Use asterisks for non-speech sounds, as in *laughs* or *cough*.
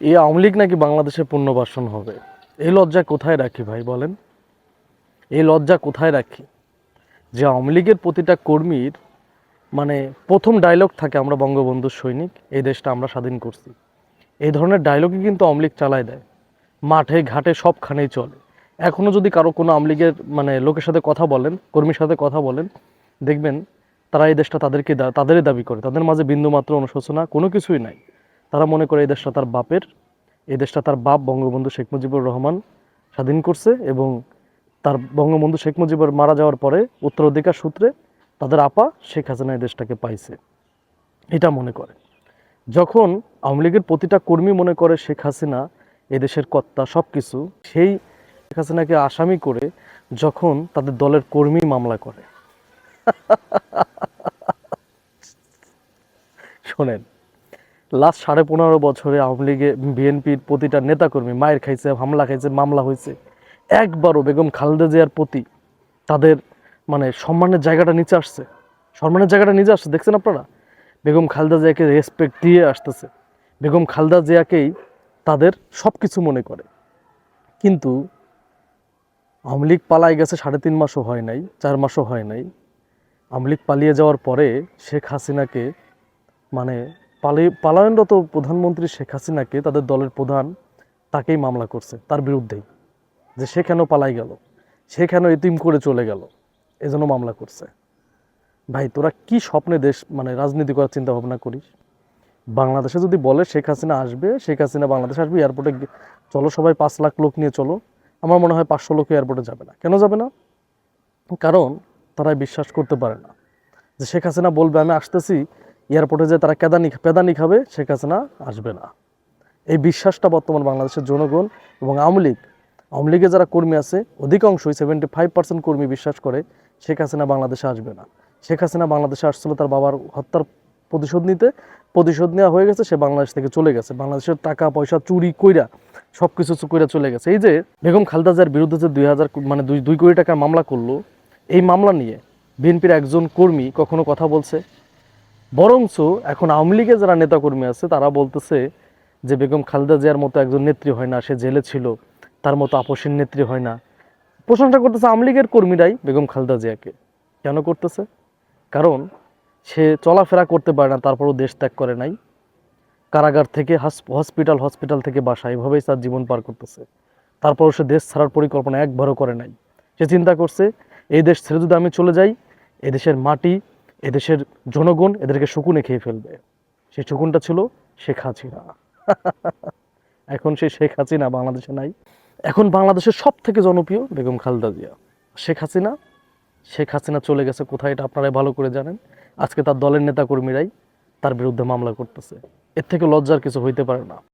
এই আওয়ামী লীগ নাকি বাংলাদেশে পুনর্বাসন হবে? এই লজ্জা কোথায় রাখি ভাই বলেন? এই লজ্জা কোথায় রাখি? যে আওয়ামী লীগের প্রতিটা কর্মীর মানে প্রথম ডায়লগ থাকে আমরা বঙ্গবন্ধুর সৈনিক, এই দেশটা আমরা স্বাধীন করছি। এই ধরনের ডায়লগই কিন্তু আওয়ামী লীগ চালায় দেয়। মাঠে, ঘাটে সবখানেই চলে। এখনও যদি কারও কোনো আওয়ামী লীগের মানে লোকের সাথে কথা বলেন, কর্মীর সাথে কথা বলেন, দেখবেন তারা এই দেশটা তাদেরকে তাদেরই দাবি করে। তাদের মাঝে বিন্দুমাত্র অনুশোচনা কোনো কিছুই নাই। তারা মনে করে এই দেশটা তার বাপের, এই দেশটা তার বাপ বঙ্গবন্ধু শেখ মুজিবুর রহমান স্বাধীন করছে এবং তার বঙ্গবন্ধু শেখ মুজিবুর মারা যাওয়ার পরে উত্তরাধিকার সূত্রে তাদের আপা শেখ হাসিনা এই দেশটাকে পাইছে। এটা মনে করে। যখন আওয়ামী লীগের প্রতিটা কর্মী মনে করে শেখ হাসিনা এদেশের কর্তা সব কিছু সেই শেখ হাসিনাকে আসামি করে যখন তাদের দলের কর্মী মামলা করে। *laughs* শোনেন লাস্ট সাড়ে পনেরো বছরে আওয়ামী লীগে বিএনপির প্রতিটা নেতাকর্মী মায়ের খাইছে, হামলা খাইছে, মামলা হয়েছে একবারও বেগম খালেদা জিয়ার প্রতি তাদের মানে সম্মানের জায়গাটা নিচে আসছে। সম্মানের জায়গাটা নিচে আসছে, দেখছেন আপনারা? বেগম খালেদা জিয়াকে রেসপেক্ট দিয়ে আসতেছে। বেগম খালেদা জিয়াকেই তাদের সব কিছু মনে করে। কিন্তু আওয়ামী লীগ পালাই গেছে সাড়ে তিন মাসও হয় নাই, চার মাসও হয় নাই। আওয়ামী লীগ পালিয়ে যাওয়ার পরে শেখ হাসিনাকে মানে পালায়নরত প্রধানমন্ত্রী শেখ হাসিনাকে তাদের দলের প্রধান তাকেই মামলা করছে, তার বিরুদ্ধেই। যে সে কেন পালাই গেল, সে কেন এতিম করে চলে গেল এজন্য মামলা করছে। ভাই, তোরা কি স্বপ্নে দেশ মানে রাজনীতি করার চিন্তা ভাবনা করিস? বাংলাদেশে যদি বলে শেখ হাসিনা আসবে, শেখ হাসিনা বাংলাদেশে আসবে, এয়ারপোর্টে চলো সবাই পাঁচ লাখ লোক নিয়ে চলো। আমার মনে হয় পাঁচশো লোক এয়ারপোর্টে যাবে না। কেন যাবে না? কারণ তারা বিশ্বাস করতে পারে না। যে শেখ হাসিনা বলবে, আমি আসতেছি এয়ারপোর্টে যে তারা কেদানি পেদানি খাবে শেখ হাসিনা আসবে না। এই বিশ্বাসটা বর্তমান বাংলাদেশের জনগণ এবং আওয়ামী লীগ, আওয়ামী লীগের যারা কর্মী আছে, অধিকাংশই সেভেন্টি ফাইভ পার্সেন্ট কর্মী বিশ্বাস করে শেখ হাসিনা বাংলাদেশে আসবে না। শেখ হাসিনা বাংলাদেশে আসছিল তার বাবার হত্যার প্রতিশোধ নিতে। প্রতিশোধ নেওয়া হয়ে গেছে, সে বাংলাদেশ থেকে চলে গেছে। বাংলাদেশের টাকা, পয়সা, চুরি কইরা সব কিছু কইরা চলে গেছে। এই যে বেগম খালেদা জিয়ার বিরুদ্ধে যে দুই হাজার মানে দুই দুই কোটি টাকার মামলা করল, এই মামলা নিয়ে বিএনপির একজন কর্মী কখনো কথা বলছে? বরঞ্চ এখন আওয়ামী লীগের যারা নেতাকর্মী আছে, তারা বলতেছে যে বেগম খালেদা জিয়ার মতো একজন নেত্রী হয় না, সে জেলে ছিল, তার মতো আপসীন নেত্রী হয় না। প্রশংসা করতেছে আওয়ামী লীগের কর্মীরাই বেগম খালেদা জিয়াকে। কেন করতেছে? কারণ সে চলাফেরা করতে পারে না, তারপরও দেশ ত্যাগ করে নাই। কারাগার থেকে হসপিটাল হসপিটাল থেকে বাসা, এভাবেই তার জীবন পার করতেছে। তারপরও সে দেশ ছাড়ার পরিকল্পনা একবারও করে নাই। সে চিন্তা করছে, এই দেশ ছেড়ে যদি আমি চলে যাই, এদেশের মাটি এদেশের জনগণ এদেরকে শকুনে খেয়ে ফেলবে। সেই শকুনটা ছিল শেখ হাসিনা। এখন সেই শেখ হাসিনা বাংলাদেশে নাই। এখন বাংলাদেশের সব থেকে জনপ্রিয় বেগম খালেদা জিয়া। শেখ হাসিনা শেখ হাসিনা চলে গেছে কোথায় এটা আপনারাই ভালো করে জানেন। আজকে তার দলের নেতাকর্মীরাই তার বিরুদ্ধে মামলা করতেছে। এর থেকে লজ্জার কিছু হইতে পারে না।